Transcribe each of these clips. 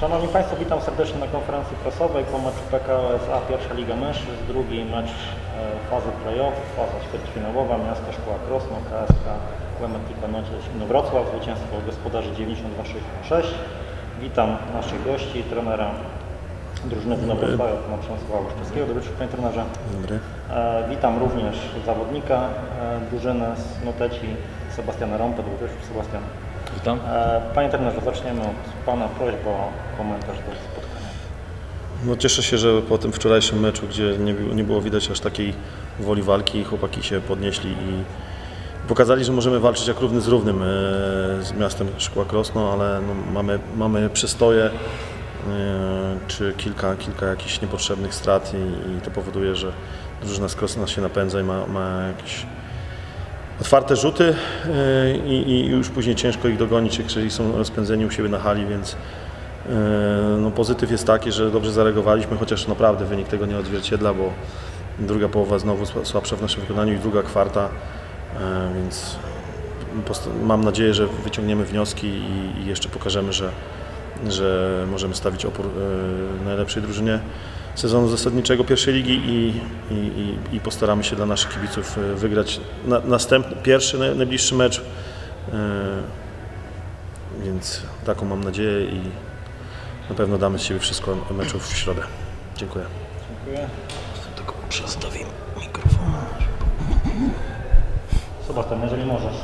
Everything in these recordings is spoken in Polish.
Szanowni Państwo, witam serdecznie na konferencji prasowej po meczu PKO SA Pierwsza Liga Mężczyzn, drugi mecz e, fazy play-off, faza ćwierćfinałowa, Miasto Szkoła Krosno, KSK, Klementika Inowrocław, zwycięstwo gospodarzy 92-66. Witam naszych gości, trenera drużyny z Inowrocławia, pana Przemysława Łuszczewskiego. Dobry wieczór, panie trenerze. Dobry. E, witam również zawodnika e, drużyny z Noteci, Sebastiana Rąpę. Dobry wieczór, Sebastian. Witam. E, Panie trenerze, zaczniemy od Pana prośba o komentarz do spotkania. No cieszę się, że po tym wczorajszym meczu, gdzie nie, było- nie było widać aż takiej woli walki, chłopaki się podnieśli i pokazali, że możemy walczyć jak równy z równym e, z miastem Szkła Krosno, ale no, mamy, mamy przystoje e, czy kilka, kilka jakichś niepotrzebnych strat i, i to powoduje, że drużyna z Krosna się napędza i ma, ma jakieś otwarte rzuty e, i, i już później ciężko ich dogonić, jeżeli są rozpędzeni u siebie na hali, więc e, no, pozytyw jest taki, że dobrze zareagowaliśmy, chociaż naprawdę wynik tego nie odzwierciedla, bo druga połowa znowu sła- słabsza w naszym wykonaniu i druga kwarta, e, więc mam nadzieję, że wyciągniemy wnioski i, jeszcze pokażemy, że, że możemy stawić opór najlepszej drużynie sezonu zasadniczego pierwszej ligi i, i, i, postaramy się dla naszych kibiców e, wygrać na, następny, pierwszy, naj- najbliższy mecz. E, Więc taką mam nadzieję i na pewno damy z siebie wszystko meczów w środę. Dziękuję. Dziękuję. Tylko przestawimy mikrofon. Sebastian, jeżeli możesz.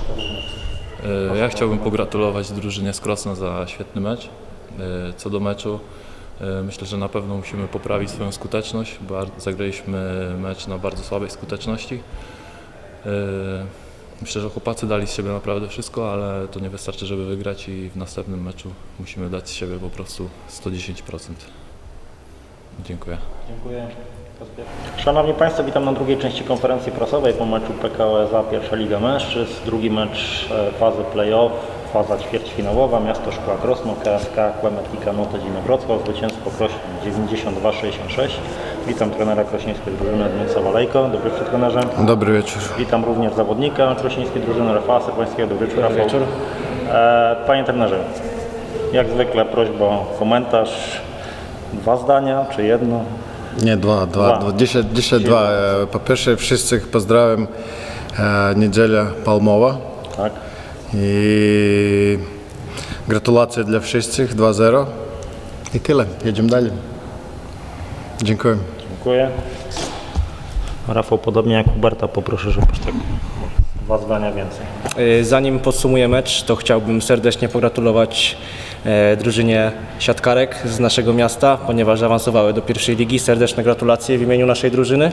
E, Ja chciałbym pogratulować drużynie z Krosna za świetny mecz. Co do meczu, myślę, że na pewno musimy poprawić swoją skuteczność. Zagraliśmy mecz na bardzo słabej skuteczności. E, Myślę, że chłopacy dali z siebie naprawdę wszystko, ale to nie wystarczy, żeby wygrać i w następnym meczu musimy dać z siebie po prostu 110%. Dziękuję. Dziękuję. Szanowni Państwo, witam na drugiej części konferencji prasowej po meczu PKO SA Pierwsza Liga Mężczyzn. Drugi mecz e, fazy play-off, faza ćwierćfinałowa, Miasto Szkoła Krosno, KSK, Kłemetika Notedzina Wrocław, zwycięstwo Krośnie 92-66. Witam trenera krośnieńskiej drużyny Dmytsa Walejko. Dobry wieczór trenerze. Dobry wieczór. Witam również zawodnika krośnieńskiej drużyny Rafała Serwańskiego. Dobry wieczór, Rafał. E, Panie trenerze, jak zwykle prośba o komentarz. Dwa zdania, czy jedno? Nie, dwa, dwa. Dwa. dwa. Dzisiaj, dzisiaj dwa. E, Po pierwsze, wszystkich pozdrawiam. E, Niedziela palmowa. Tak. I gratulacje dla wszystkich. 2-0. I tyle. Jedziemy dalej. Dziękuję. Dziękuję. Rafał, podobnie jak Huberta, poproszę, żebyś tak dwa zdania więcej. Y, Zanim podsumuję mecz, to chciałbym serdecznie pogratulować e, drużynie siatkarek z naszego miasta, ponieważ awansowały do pierwszej ligi. Serdeczne gratulacje w imieniu naszej drużyny.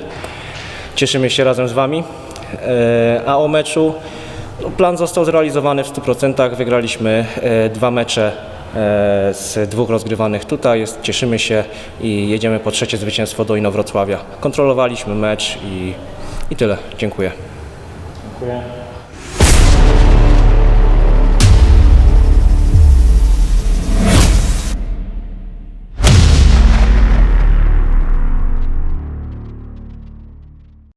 Cieszymy się razem z Wami. E, A o meczu, plan został zrealizowany w 100%. Wygraliśmy e, dwa mecze e, z dwóch rozgrywanych tutaj. Cieszymy się i jedziemy po trzecie zwycięstwo do Inowrocławia. Kontrolowaliśmy mecz i, i tyle. Dziękuję. Dziękuję.